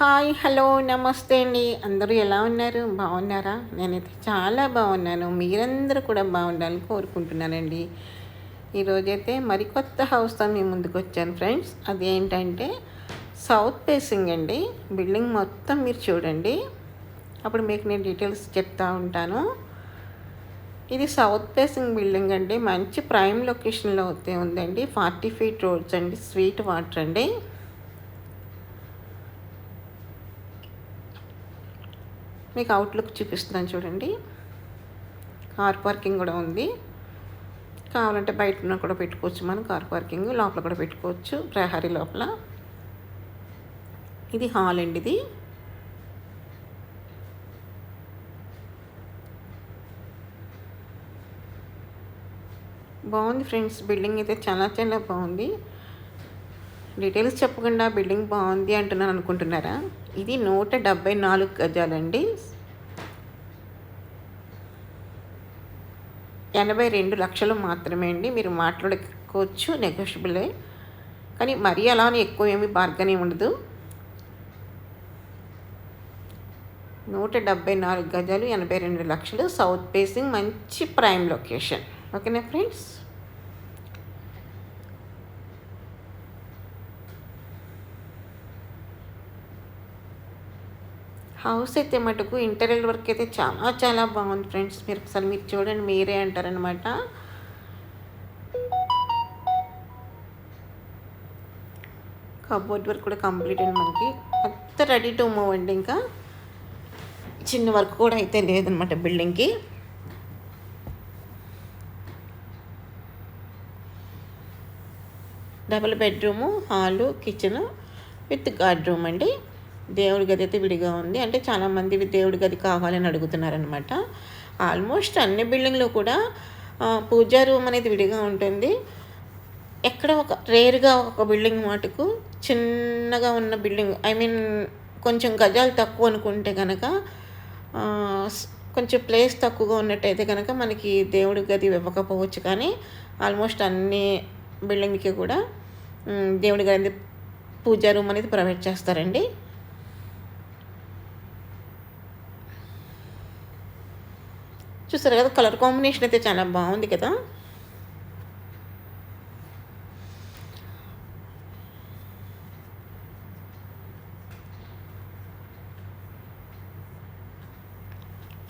Hi hello నమస్తే అండి. అందరూ ఎలా ఉన్నారు? బాగున్నారా? నేనైతే చాలా బాగున్నాను. మీరందరూ కూడా బాగుండాలని కోరుకుంటున్నానండి. ఈరోజైతే మరికొత్త హౌస్తో మీ ముందుకు వచ్చాను ఫ్రెండ్స్. అదేంటంటే సౌత్ ఫేసింగ్ అండి. బిల్డింగ్ మొత్తం మీరు చూడండి. అప్పుడు మీకు నేను డీటెయిల్స్ చెప్తా ఉంటాను. ఇది సౌత్ ఫేసింగ్ బిల్డింగ్ అండి. మంచి ప్రైమ్ లొకేషన్లో అయితే ఉందండి. ఫార్టీ ఫీట్ రోడ్స్ అండి. స్వీట్ వాటర్ అండి. మీకు అవుట్లుక్ చూపిస్తున్నాను చూడండి. కార్ పార్కింగ్ కూడా ఉంది. కావాలంటే బయట కూడా పెట్టుకోవచ్చు మనం కార్ పార్కింగ్ లోపల కూడా పెట్టుకోవచ్చు ప్రహరీ లోపల. ఇది హాల్ అండి ఇది. బాగుంది ఫ్రెండ్స్ బిల్డింగ్ అయితే చాలా చాలా బాగుంది. డీటెయిల్స్ చెప్పకుండా బిల్డింగ్ బాగుంది అంటున్నాను అనుకుంటున్నారా? ఇది నూట డెబ్బై నాలుగు గజాలండి. ఎనభై రెండు లక్షలు మాత్రమే అండి. మీరు మాట్లాడుకోవచ్చు నెగోషియబులే కానీ మరీ అలా ఎక్కువ ఏమి బార్గనే ఉండదు. నూట డెబ్బై నాలుగు గజాలు ఎనభై రెండు లక్షలు. సౌత్ ఫేసింగ్ మంచి ప్రైమ్ లొకేషన్ ఓకేనా ఫ్రెండ్స్ హౌస్ అయితే మటుకు ఇంటీరియర్ వర్క్ అయితే చాలా చాలా బాగుంది ఫ్రెండ్స్. మీరు ఒకసారి మీరు చూడండి మీరే అంటారనమాట కబోర్డ్ వర్క్ కూడా కంప్లీట్ అండి మనకి. అంత రెడీ టు మూవ్ అండి ఇంకా. చిన్న వర్క్ కూడా అయితే లేదనమాట బిల్డింగ్కి. Double bedroom hall kitchen with guard room అండి. దేవుడి గది అయితే విడిగా ఉంది. అంటే చాలామంది దేవుడి గది కావాలని అడుగుతున్నారనమాట ఆల్మోస్ట్ అన్ని బిల్డింగ్లో కూడా పూజా రూమ్ అనేది విడిగా ఉంటుంది. ఎక్కడ ఒక రేర్గా ఒక బిల్డింగ్ మటుకు చిన్నగా ఉన్న బిల్డింగ్ ఐ మీన్ కొంచెం గజాలు తక్కువ అనుకుంటే కనుక కొంచెం ప్లేస్ తక్కువగా ఉన్నట్టయితే కనుక మనకి దేవుడి గది ఇవ్వకపోవచ్చు. కానీ ఆల్మోస్ట్ అన్ని బిల్డింగ్కి కూడా దేవుడి గది పూజా రూమ్ అనేది ప్రొవైడ్ చేస్తారండి. చూసారు కదా కలర్ కాంబినేషన్ అయితే చాలా బాగుంది కదా.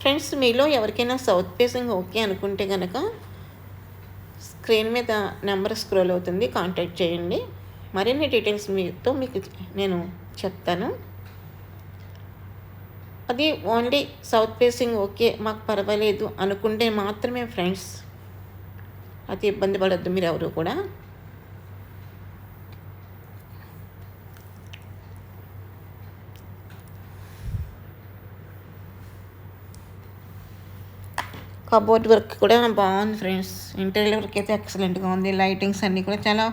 ఫ్రెండ్స్ మీలో ఎవరికైనా సౌత్ ఫేసింగ్ ఓకే అనుకుంటే కనుక స్క్రీన్ మీద నెంబర్ స్క్రోల్ అవుతుంది కాంటాక్ట్ చేయండి. మరిన్ని డీటెయిల్స్ మీతో మీకు నేను చెప్తాను. అది ఓన్లీ సౌత్ ఫేసింగ్ ఓకే మాకు పర్వాలేదు అనుకుంటే మాత్రమే ఫ్రెండ్స్. అది ఇబ్బంది పడద్దు మీరు ఎవరు కూడా. కబోర్డ్ వర్క్ కూడా బాగుంది ఫ్రెండ్స్. ఇంటీరియర్ వర్క్ అయితే ఎక్సలెంట్గా ఉంది. లైటింగ్స్ అన్నీ కూడా చాలా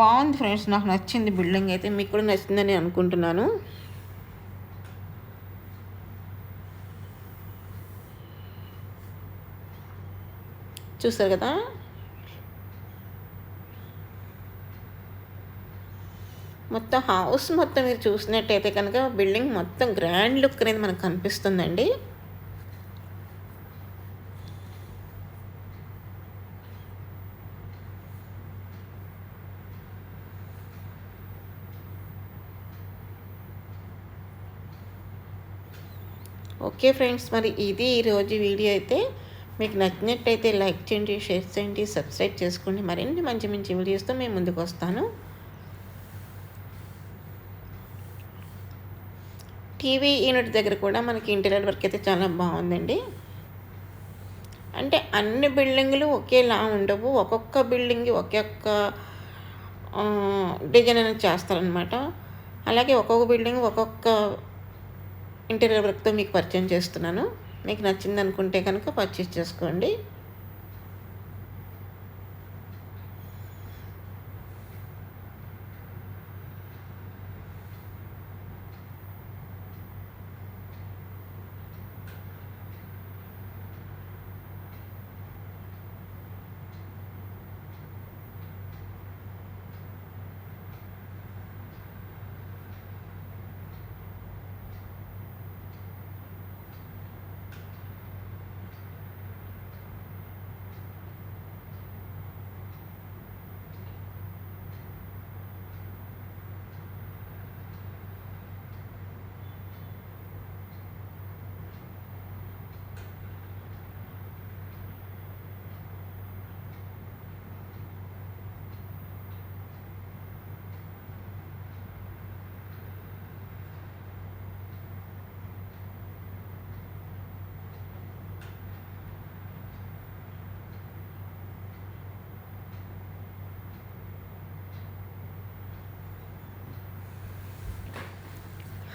బాగుంది ఫ్రెండ్స్. నాకు నచ్చింది బిల్డింగ్ అయితే మీకు కూడా నచ్చిందని అనుకుంటున్నాను. చూస్తారు కదా? మొత్తం హౌస్ మొత్తం మీరు చూసినట్టయితే కనుక బిల్డింగ్ మొత్తం గ్రాండ్ లుక్ అనేది మనకు కనిపిస్తుందండి. ఓకే ఫ్రెండ్స్ మరి ఇది ఈరోజు వీడియో అయితే. మీకు నచ్చినట్టయితే లైక్ చేయండి షేర్ చేయండి సబ్స్క్రైబ్ చేసుకోండి మరిన్ని మంచి మంచి వీడియోస్తో మేము ముందుకు వస్తాను. టీవీ యూనిట్ దగ్గర కూడా మనకి ఇంటీరియర్ వర్క్ అయితే చాలా బాగుందండి. అంటే అన్ని బిల్డింగులు ఒకేలా ఉండవు. ఒక్కొక్క బిల్డింగ్ ఒక్కొక్క డిజైన్ అనేది చేస్తారనమాట అలాగే ఒక్కొక్క బిల్డింగ్ ఒక్కొక్క ఇంటీరియర్ వర్క్తో మీకు పరిచయం చేస్తున్నాను. మీకు నచ్చింది అనుకుంటే కనుక పర్చేస్ చేసుకోండి.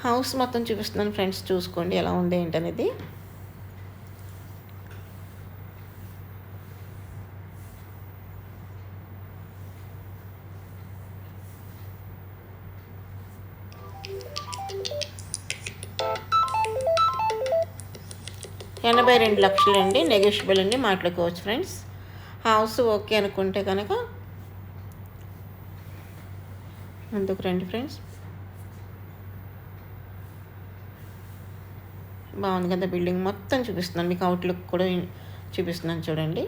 హౌస్ మొత్తం చూపిస్తున్నాను ఫ్రెండ్స్ చూసుకోండి ఎలా ఉంది ఏంటనేది. ఎనభై రెండు లక్షలు అండి నెగోషియబుల్ అండి మాట్లాడుకోవచ్చు ఫ్రెండ్స్. హౌస్ ఓకే అనుకుంటే కనుక ముందుకు రండి ఫ్రెండ్స్. బాగుంది కదా బిల్డింగ్. మొత్తం చూపిస్తున్నాను. మీకు అవుట్లుక్ కూడా చూపిస్తున్నాను చూడండి.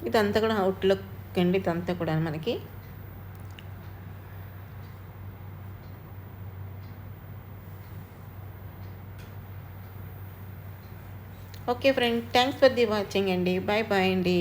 ఇదంతా కూడా అవుట్లుక్ అండి ఇదంతా కూడా మనకి. Okay friend thanks for the watching అండి. బాయ్ బాయ్ అండి.